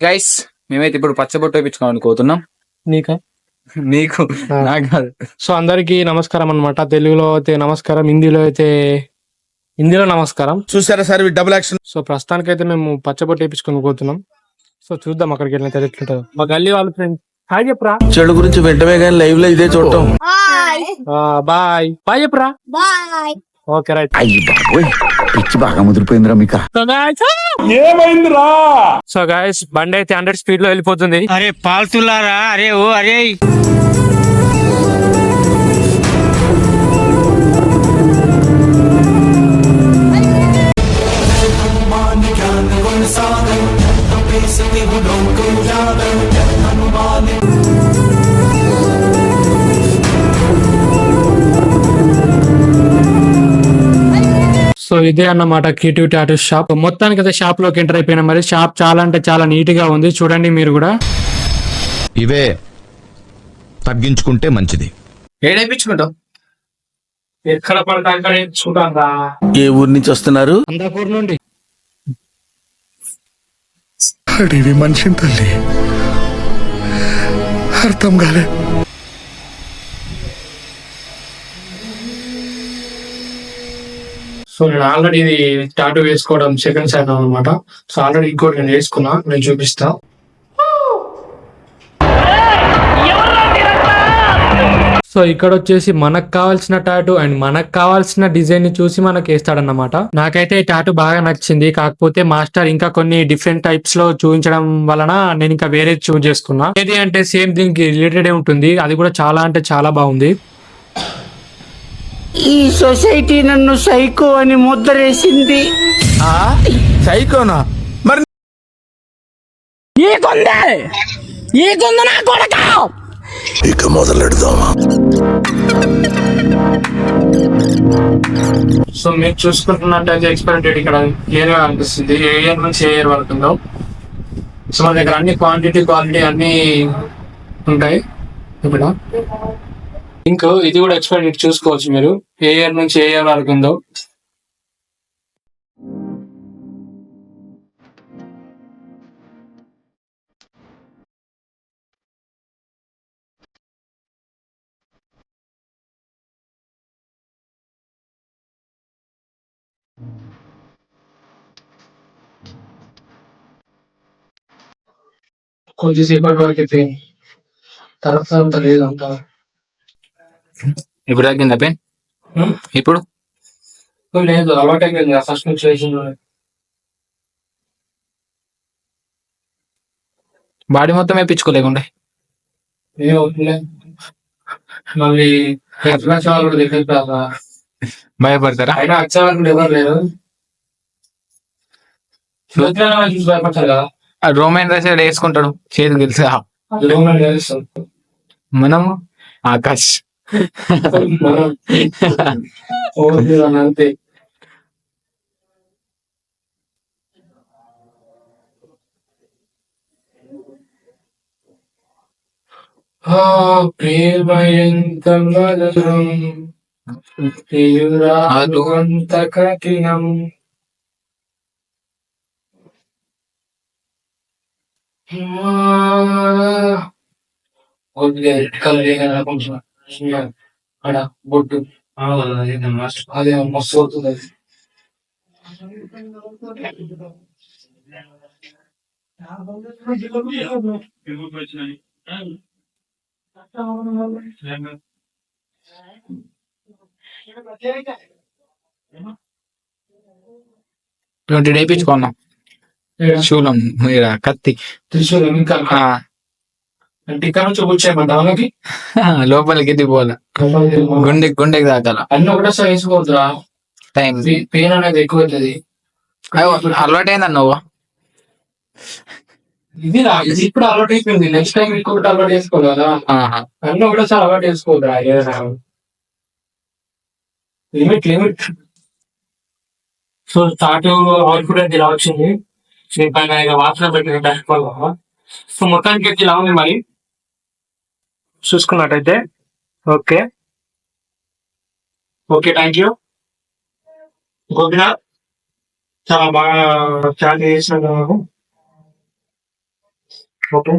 Guys మేమైతే ఇప్పుడు పచ్చబొట్టు వేయించుకోవాలని కోతున్నాం నీకా? నీకు? ఆ. నాకు కాదు. సో అందరికి నమస్కారం అన్నమాట. తెలుగులో అయితే నమస్కారం హిందీలో అయితే హిందీలో నమస్కారం. చూసారా సార్ డబుల్ యాక్షన్ సో ప్రస్తుతానికి అయితే మేము పచ్చబొట్టు వేయించుకొని పోతున్నాం. సో చూద్దాం అక్కడికి వెళ్ళిన ఎట్లుంటుందో. మా గల్లీ వాళ్ళ ఫ్రెండ్ హాయ్ చెప్పరా. చెడు గురించి వెంటనే కానీ లైవ్లో ఇదే చూడటం. బాయ్ బాయ్ చెప్పరా. బాయ్ ఓకే రైట్ అయ్యి బాబోయ్. పిచ్చి బాగా ముదిరిపోయిందిరా మీకు. ఏమైందిరా? సో గాయస్ బండి అయితే హండ్రెడ్ స్పీడ్లో వెళ్ళిపోతుంది. అరే పాల్తులారా అరే ఓ అరే. సో ఇదే అన్నమాట క్రియేటివ్ టాటూ షాప్ మొత్తానికి అయితే షాప్లోకి ఎంటర్ అయిపోయినా మరి షాప్ చాలా అంటే చాలా నీట్గా ఉంది. చూడండి మీరు కూడా. ఇవే తగ్గించుకుంటే మంచిది. ఎక్కడ పడితే అక్కడ ఏ ఊరి నుంచి వస్తున్నారు? అందాపూర్ నుండి. అడివి మనిషిని తల్లి. అర్థం కాలే. సో నేను ఆల్రెడీ ఇది టాటూ వేసుకోవడం సెకండ్ సైడ్ అనమాట సో ఆల్రెడీ ఇంకోటి నేను వేసుకున్నా నేను చూపిస్తా. సో ఇక్కడ వచ్చేసి మనకు కావాల్సిన టాటూ అండ్ మనకు కావాల్సిన డిజైన్ని చూసి మనకి వేస్తాడన్నమాట. నాకైతే ఈ టాటూ బాగా నచ్చింది. కాకపోతే మాస్టర్ ఇంకా కొన్ని డిఫరెంట్ టైప్స్లో చూపించడం వలన నేను ఇంకా వేరే చూజ్ చేసుకున్నా. ఏది అంటే సేమ్ దీనికి రిలేటెడ్ ఉంటుంది. అది కూడా చాలా అంటే చాలా బాగుంది. ఈ సొసైటీ నన్ను సైకో అని ముద్రేసింది. సైకోనా? మరి ఈ కొందే ఈ కొంద నా కొడక! ఇక మొదలెడదామా? సో మీరు చూసుకుంటున్నట్టయితే ఎక్స్పైరీ డేట్ ఇక్కడ క్లియర్గా అనిపిస్తుంది ఏ ఇయర్ నుంచి ఏ ఇయర్ వరకు ఉందో. సో మన దగ్గర అన్ని క్వాంటిటీ క్వాలిటీ అన్ని ఉంటాయి. ఇక్కడ ఇంకో ఇది కూడా ఎక్స్పైరీ డేట్ చూసుకోవచ్చు మీరు. ఏ ఇయర్ నుంచి ఏ ఇయర్ వరకు ఉందో కొద్దిసేపటి వరకు అయిపోయింది తర్వాత అంత లేదంట ఇప్పుడు తగ్గిందా హ్మ్? ఇప్పుడు? లేదు అలవాటు అయిపోయింది ఫస్ట్ నుంచి వేసింది బాడీ మొత్తం వేయించుకోలేకుండే? మళ్ళీ కూడా దగ్గర భయపడతారా? అయినా కూడా ఎవరు లేరు. చూసి భయపడతారు కదా. రోమన్ రైస్ వేసుకుంటాడు చేతికి తెలుసా? రూమ్లో తెలుస్తాం మనం ఆకాష్ మనం ఓకే అని అంతే ఆ ప్రేమ ఎంత మధురం అక్కడ బొట్టు అదే మస్తు అవుతుంది అది. ట్వంటీ వేయించుకున్నాం శూలం కత్తి. త్రిశూలం ఇంకా ఇక్కడ నుంచి కూర్చోయమంట వాళ్ళకి లోపలికి ఎదిగిపోవాల గుండె గుండెకి దాకాల అన్ని ఒకటేసారి వేసుకోవద్దురా టైం పెయిన్ అనేది ఎక్కువ అవుతుంది. అలవాటైందా నువ్వు? ఇది ఇప్పుడు అలవాటు అయిపోయింది. నెక్స్ట్ టైం ఇంకొకటి అలవాటు చేసుకోవాలి కదా. అన్ని ఒకటేసారి అలవాటు చేసుకోవద్దురా ఏదైనా. Limit limit so start output అయితే ఇలా వచ్చింది దీని పైన వాసన పెట్టిన సో మొత్తానికి ఇలా ఉంది మరి. చూసుకున్నట్టయితే okay. Okay thank you. Gopinath చాలా బాగా చాట్ చేసిన ఓకే.